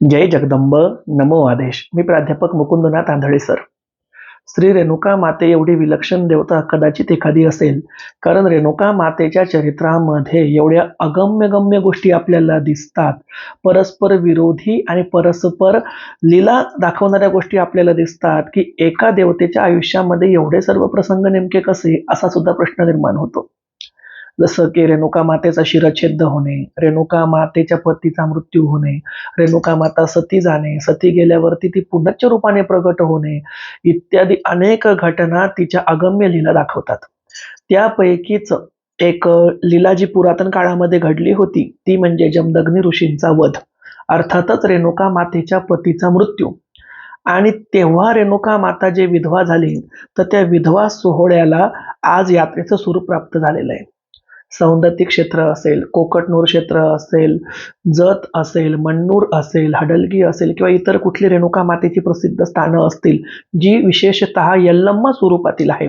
जय जगदंब नमो आदेश. मी प्राध्यापक मुकुंदनाथ आंधळे सर. श्री रेणुका माते एवढी विलक्षण देवता कदाचित एखादी असेल. कारण रेणुका मातेच्या चरित्रामध्ये एवढ्या अगम्यगम्य गोष्टी आपल्याला दिसतात. परस्पर विरोधी आणि परस्पर लीला दाखवणाऱ्या गोष्टी आपल्याला दिसतात की एका देवतेच्या आयुष्यामध्ये एवढे सर्व प्रसंग नेमके कसे? असा सुद्धा प्रश्न निर्माण होतो. जसं की रेणुका मातेचा शिरच्छेद होणे रेणुका मातेच्या पतीचा मृत्यू होणे रेणुका माता सती जाणे सती गेल्यावरती ती पुनच्च रूपाने प्रगट होणे इत्यादी अनेक घटना तिच्या अगम्य लीला दाखवतात. त्यापैकीच एक लीला जी पुरातन काळामध्ये घडली होती ती म्हणजे जमदग्नी ऋषींचा वध अर्थातच रेणुका मातेच्या पतीचा मृत्यू. आणि तेव्हा रेणुका माता जे विधवा झाली तर त्या विधवा सोहळ्याला आज यात्रेचं स्वरूप प्राप्त झालेलं आहे. सौंदत्ती क्षेत्र असेल कोकटनूर क्षेत्र असेल जत असेल मन्नूर असेल हडलगी असेल किंवा इतर कुठली रेणुका मातेची प्रसिद्ध स्थानं असतील जी विशेषतः यल्लम्मा स्वरूपातील आहे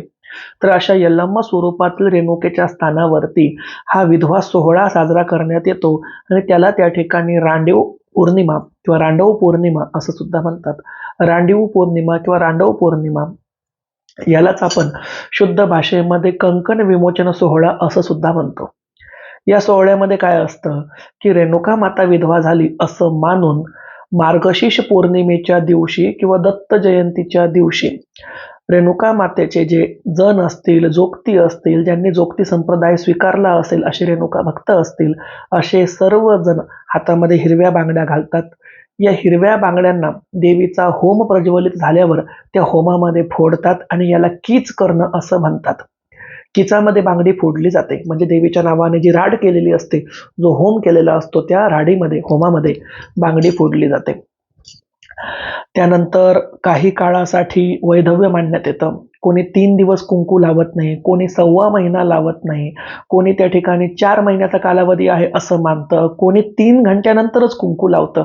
तर अशा यल्लम्मा स्वरूपातील रेणुकेच्या स्थानावरती हा विधवा सोहळा साजरा करण्यात येतो आणि त्याला त्या ठिकाणी रांडीव पौर्णिमा किंवा रांडव पौर्णिमा असं सुद्धा म्हणतात. रांडीव पौर्णिमा किंवा रांडव पौर्णिमा यालाच आपण शुद्ध भाषेमध्ये कंकण विमोचन सोहळा असं सुद्धा म्हणतो. या सोहळ्यामध्ये काय असतं की रेणुका माता विधवा झाली असं मानून मार्गशीर्ष पौर्णिमेच्या दिवशी किंवा दत्त जयंतीच्या दिवशी रेणुका मातेचे जे जन असतील जोगती असतील ज्यांनी जोगती संप्रदाय स्वीकारला असेल असे रेणुका भक्त असतील असे सर्वजण हातामध्ये हिरव्या बांगड्या घालतात. या हिरव्या बांगड्यांना देवीचा होम प्रज्वलित झाल्यावर त्या होमामध्ये फोडतात आणि याला कीच करणं असं म्हणतात. किचामध्ये बांगडी फोडली जाते. म्हणजे देवीच्या नावाने जी राड केलेली असते जो होम केलेला असतो त्या राडीमध्ये होमामध्ये बांगडी फोडली जाते. त्यानंतर काही काळासाठी वैधव्य मानण्यात येतं. कोणी तीन दिवस कुंकू लावत नाही कोणी सव्वा महिना लावत नाही कोणी त्या ठिकाणी चार महिन्याचा कालावधी आहे असं मानतं कोणी तीन घंट्यानंतरच कुंकू लावतं.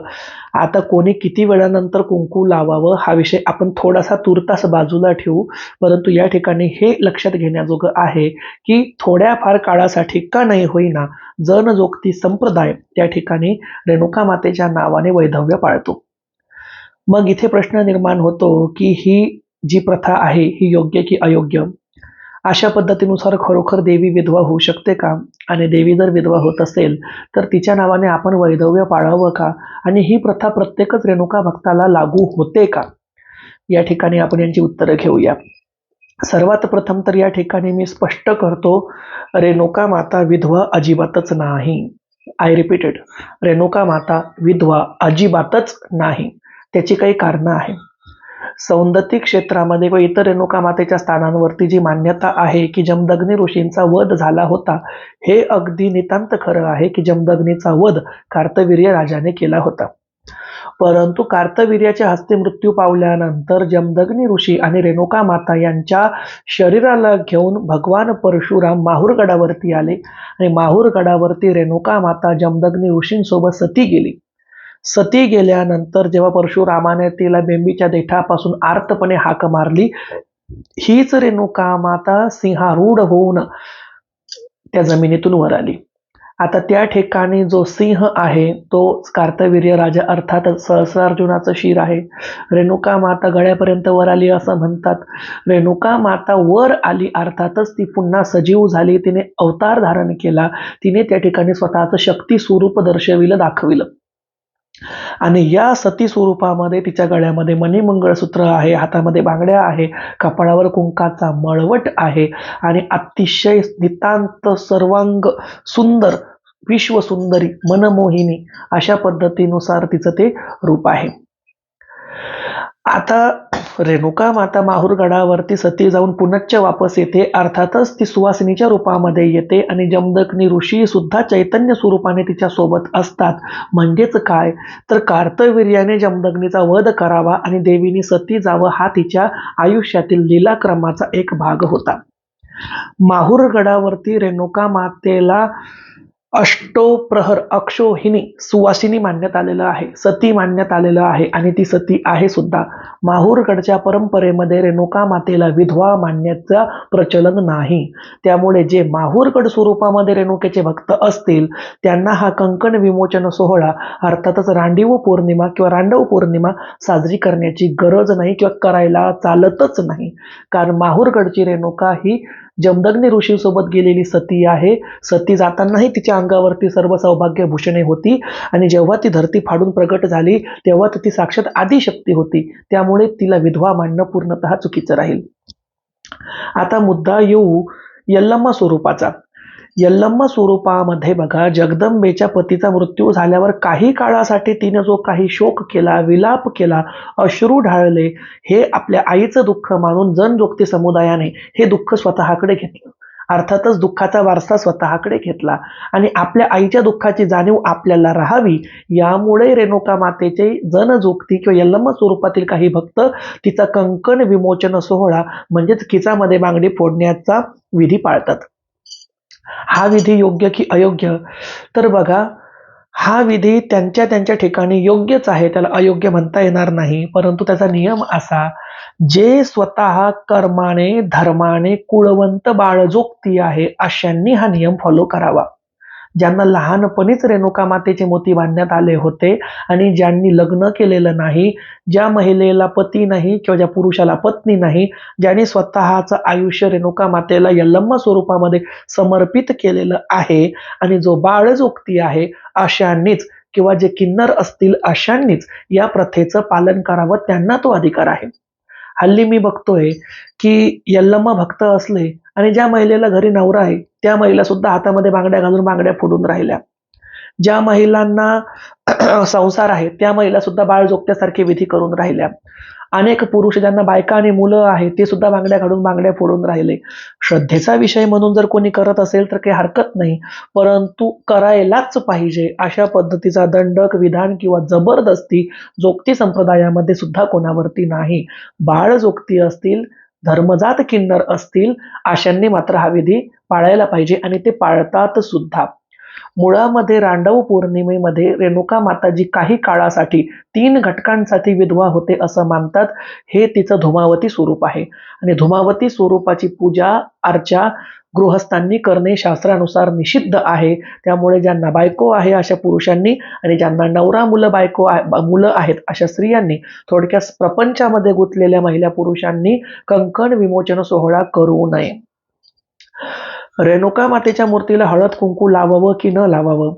आता कोणी किती वेळानंतर कुंकू लावावं हा विषय आपण थोडासा तुर्तास बाजूला ठेवू परंतु या ठिकाणी हे लक्षात घेण्याजोगं आहे की थोड्याफार काळासाठी का नाही होईना जनजोगती संप्रदाय त्या ठिकाणी रेणुका मातेच्या नावाने वैधव्य पाळतो. मग इथे प्रश्न निर्माण होतो की ही जी प्रथा आहे ही योग्य की अयोग्य? अशा पद्धतीनुसार खरोखर देवी विधवा होऊ शकते का? आणि देवी जर विधवा होत असेल तर तिच्या नावाने आपण वैधव्य पाळावं का? आणि ही प्रथा प्रत्येकच रेणुका भक्ताला लागू होते का? या ठिकाणी आपण यांची उत्तरं घेऊया. सर्वात प्रथम तर या ठिकाणी मी स्पष्ट करतो रेणुका माता विधवा अजिबातच नाही. आय रिपीटेड रेणुका माता विधवा अजिबातच नाही. त्याची काही कारणं आहे सौंदती क्षेत्रामध्ये व इतर रेणुका मातेच्या स्थानांवरती जी मान्यता आहे की जमदग्नी ऋषींचा वध झाला होता हे अगदी नितांत खरं आहे की जमदग्नीचा वध कार्तवीर्य राजाने केला होता. परंतु कार्तवीर्याच्या हस्ते मृत्यू पावल्यानंतर जमदग्नी ऋषी आणि रेणुका माता यांच्या शरीराला घेऊन भगवान परशुराम माहूरगडावरती आले आणि माहूरगडावरती रेणुका माता जमदग्नी ऋषींसोबत सती गेली. सती गेल्यानंतर जेव्हा परशुरामाने तिला बेंबीच्या देठापासून आर्तपणे हाक मारली हीच रेणुका माता सिंहारूढ होऊन त्या जमिनीतून वर आली. आता त्या ठिकाणी जो सिंह आहे तो कार्तवीर्य राजा अर्थात सहस्रार्जुनाचं शिर आहे. रेणुका माता गळ्यापर्यंत वर आली असं म्हणतात. रेणुका माता वर आली अर्थातच ती पुन्हा सजीव झाली तिने अवतार धारण केला तिने त्या ठिकाणी स्वतःचं शक्ती स्वरूप दर्शविलं दाखविलं. आणि या सती स्वरूपामध्ये तिच्या गळ्यामध्ये मणिमंगळसूत्र आहे हातामध्ये बांगड्या आहे कपाळावर कुंकाचा मळवट आहे आणि अतिशय नितांत सर्वांग सुंदर विश्वसुंदरी मनमोहिनी अशा पद्धतीनुसार तिचं ते रूप आहे. आता रेणुका माता माहूरगडावरती सती जाऊन पुनच्च वापस येते. अर्थातच ती सुवासिनीच्या रूपामध्ये येते आणि जमदग्नी ऋषी सुद्धा चैतन्य स्वरूपाने तिच्या सोबत असतात. म्हणजेच काय? तर कार्तवीर्याने जमदग्नीचा वध करावा आणि देवीनी सती जावं हा तिच्या आयुष्यातील लीलाक्रमाचा एक भाग होता. माहूरगडावरती रेणुका मातेला अष्टोप्रहर अक्षोहिणी सुवासिनी मानण्यात आलेलं आहे सती मानण्यात आलेलं आहे आणि ती सती आहे सुद्धा. माहूरगडच्या परंपरेमध्ये रेणुका मातेला विधवा मानण्याचा प्रचलन नाही. त्यामुळे जे माहूरगड स्वरूपामध्ये रेणुकेचे भक्त असतील त्यांना हा कंकण विमोचन सोहळा अर्थातच रांडीव पौर्णिमा किंवा रांडव पौर्णिमा साजरी करण्याची गरज नाही किंवा करायला चालतच नाही. कारण माहूरगडची रेणुका ही जमदग्नी ऋषीसोबत गेलेली सती आहे. सती जातानाही तिच्या अंगावरती सर्व सौभाग्य भूषणे होती आणि जेव्हा ती धरती फाडून प्रगट झाली तेव्हा ती साक्षात आदिशक्ती होती. त्यामुळे तिला विधवा मानणं पूर्णतः चुकीचं राहील. आता मुद्दा येऊ यल्लम्मा स्वरूपाचा. यल्लम्मा स्वरूपामध्ये बघा जगदंबेच्या पतीचा मृत्यू झाल्यावर काही काळासाठी तिने जो काही शोक केला विलाप केला अश्रू ढाळले हे आपल्या आईचं दुःख मानून जनजोगती समुदायाने हे दुःख स्वतःकडे घेतलं. अर्थातच दुःखाचा वारसा स्वतःकडे घेतला आणि आपल्या आईच्या दुःखाची जाणीव आपल्याला राहावी यामुळे रेणुका मातेचे जनजोगती किंवा यल्लम्मा स्वरूपातील काही भक्त तिचा कंकण विमोचन सोहळा म्हणजेच खिचामध्ये बांगडी फोडण्याचा विधी पाळतात. हा विधी योग्य की अयोग्य? तर बघा हा विधी त्यांच्या त्यांच्या ठिकाणी योग्यच आहे त्याला अयोग्य म्हणता येणार नाही. परंतु त्याचा नियम असा जे स्वतः कर्माने धर्माने कुळवंत बाळजोगती आहे अशांनी हा नियम फॉलो करावा. ज्यांना लहानपणीच रेणुका मातेचे मोती बांधण्यात आले होते आणि ज्यांनी लग्न केलेलं नाही ज्या महिलेला पती नाही किंवा ज्या पुरुषाला पत्नी नाही ज्याने स्वतःचं आयुष्य रेणुका मातेला यल्लम्मा स्वरूपामध्ये समर्पित केलेलं आहे आणि जो बाळजोगती आहे अशांनीच किंवा जे किन्नर असतील अशांनीच या प्रथेचं पालन करावं त्यांना तो अधिकार आहे. हल्ली मी बघतोय की यल्लम्मा भक्त असले आणि ज्या महिलेला घरी नवरा आहे त्या महिला सुद्धा हातामध्ये बांगड्या घालून बांगड्या फोडून राहिल्या. ज्या महिलांना संसार आहे त्या महिला सुद्धा बाळ जोगत्यासारखे विधी करून राहिल्या. अनेक पुरुष ज्यांना बायका आणि मुलं आहेत ते सुद्धा बांगड्या काढून बांगड्या फोडून राहिले. श्रद्धेचा विषय म्हणून जर कोणी करत असेल तर काही हरकत नाही परंतु करायलाच पाहिजे अशा पद्धतीचा दंडक विधान किंवा जबरदस्ती जोगती संप्रदायामध्ये सुद्धा कोणावरती नाही. बाळ जोगती असतील धर्मजात किन्नर असतील अशांनी मात्र हा विधी पाळायला पाहिजे आणि ते पाळतात सुद्धा. मुळामध्ये रांडव पौर्णिमेमध्ये रेणुका माताजी काही काळासाठी तीन घटकांसाठी विधवा होते असं मानतात. हे तिचं धुमावती स्वरूप आहे. आणि धुमावती स्वरूपाची पूजा अर्चा गृहस्थांनी करणे शास्त्रानुसार निषिद्ध आहे. त्यामुळे ज्यांना बायको आहे अशा पुरुषांनी आणि ज्यांना नवरा मुलं बायको मुलं आहेत अशा स्त्रियांनी थोडक्यात प्रपंचामध्ये गुंतलेल्या महिला पुरुषांनी कंकण विमोचन सोहळा करू नये. रेणुका मातेच्या मूर्तीला हळद कुंकू लावावं की न लावावं?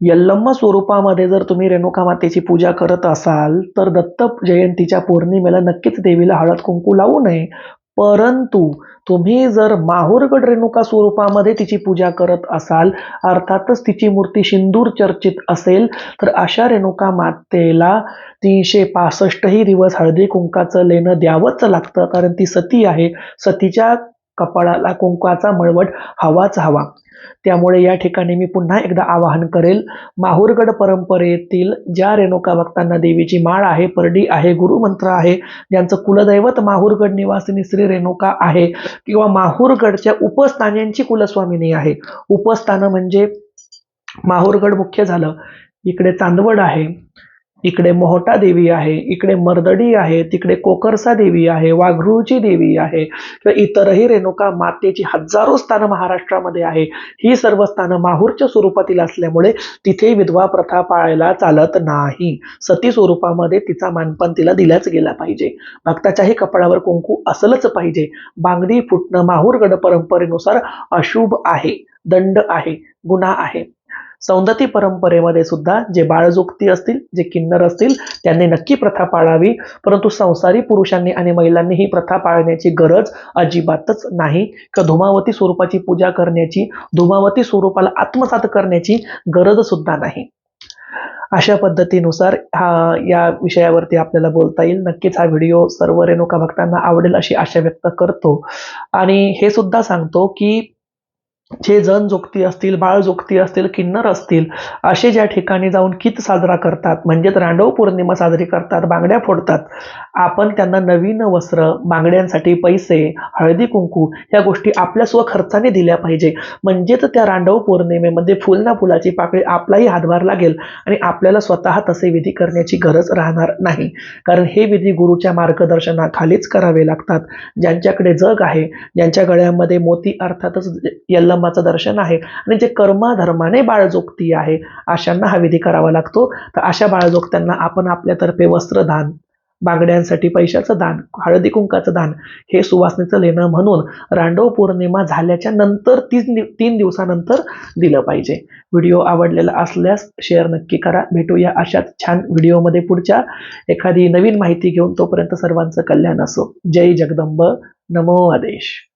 यल्लम्मा स्वरूपामध्ये जर तुम्ही रेणुका मातेची पूजा करत असाल तर दत्त जयंतीच्या पौर्णिमेला नक्कीच देवीला हळद कुंकू लावू नये. परंतु तुम्ही जर माहूरगड रेणुका स्वरूपामध्ये तिची पूजा करत असाल अर्थातच तिची मूर्ती सिंदूर चर्चित असेल तर अशा रेणुका मातेला तीनशे पासष्टही दिवस हळदी कुंकाचं लेणं द्यावंच लागतं कारण ती सती आहे. सतीच्या कपाळाला कुंकाचा मळवट हवाच हवा. त्यामुळे या ठिकाणी मी पुन्हा एकदा आवाहन करेल माहूरगड परंपरेतील ज्या रेणुका भक्तांना देवीची माळ आहे परडी आहे गुरुमंत्र आहे ज्यांचं कुलदैवत माहूरगड निवासिनी श्री रेणुका आहे किंवा माहूरगडच्या उपस्थान्यांची कुलस्वामिनी आहे. उपस्थानं म्हणजे माहूरगड मुख्य झालं. इकडे चांदवड आहे. इकडे मोहटा देवी आहे इकडे मर्दडी आहे तिकडे कोकरसा देवी आहे वाघरूची देवी आहे किंवा इतरही रेणुका मातेची हजारो स्थानं महाराष्ट्रामध्ये आहे. ही सर्व स्थानं माहूरच्या स्वरूपातील असल्यामुळे तिथे विधवा प्रथा पाळायला चालत नाही. सती स्वरूपामध्ये तिचा मानपण तिला दिलाच गेला पाहिजे. भक्ताच्याही कपाळावर कुंकू असलंच पाहिजे. बांगडी फुटणं माहूरगड परंपरेनुसार अशुभ आहे दंड आहे गुन्हा आहे. सौंदती परंपरेमध्ये सुद्धा जे बाळजोगती असतील जे किन्नर असतील त्यांनी नक्की प्रथा पाळावी. परंतु संसारी पुरुषांनी आणि महिलांनी ही प्रथा पाळण्याची गरज अजिबातच नाही. किंवा धुमावती स्वरूपाची पूजा करण्याची धुमावती स्वरूपाला आत्मसात करण्याची गरज सुद्धा नाही. अशा पद्धतीनुसार हा या विषयावरती आपल्याला बोलता येईल. नक्कीच हा व्हिडिओ सर्व रेणुका भक्तांना आवडेल अशी आशा व्यक्त करतो. आणि हे सुद्धा सांगतो की जे जण जोगती असतील बाळ जोगती असतील किन्नर असतील असे ज्या ठिकाणी जाऊन कित साजरा करतात म्हणजेच रांडव पौर्णिमा साजरी करतात बांगड्या फोडतात आपण त्यांना नवीन वस्त्र बांगड्यांसाठी पैसे हळदी कुंकू या गोष्टी आपल्या स्वखर्चाने दिल्या पाहिजे. म्हणजेच त्या रांडव पौर्णिमेमध्ये फुल ना फुलाची पाकळी आपलाही हातभार लागेल आणि आपल्याला स्वतः तसे विधी करण्याची गरज राहणार नाही. कारण हे विधी गुरुच्या मार्गदर्शनाखालीच करावे लागतात. ज्यांच्याकडे जग आहे ज्यांच्या गळ्यामध्ये मोती अर्थातच धर्माचं दर्शन आहे. आणि जे कर्माधर्माने बाळजोगती आहे अशांना हा विधी करावा लागतो. तर अशा बाळजोगत्यांना आपण आपल्यातर्फे वस्त्रदान बांगड्यांसाठी पैशाचं दान हळदी कुंकाचं दान हे सुवासनेचं लेणं म्हणून रांडव पौर्णिमा झाल्याच्यानंतर तीन तीन दिवसानंतर दिलं पाहिजे. व्हिडिओ आवडलेला असल्यास शेअर नक्की करा. भेटूया अशाच छान व्हिडिओमध्ये पुढच्या एखादी नवीन माहिती घेऊन तोपर्यंत सर्वांचं कल्याण असो. जय जगदंब. नमो आदेश.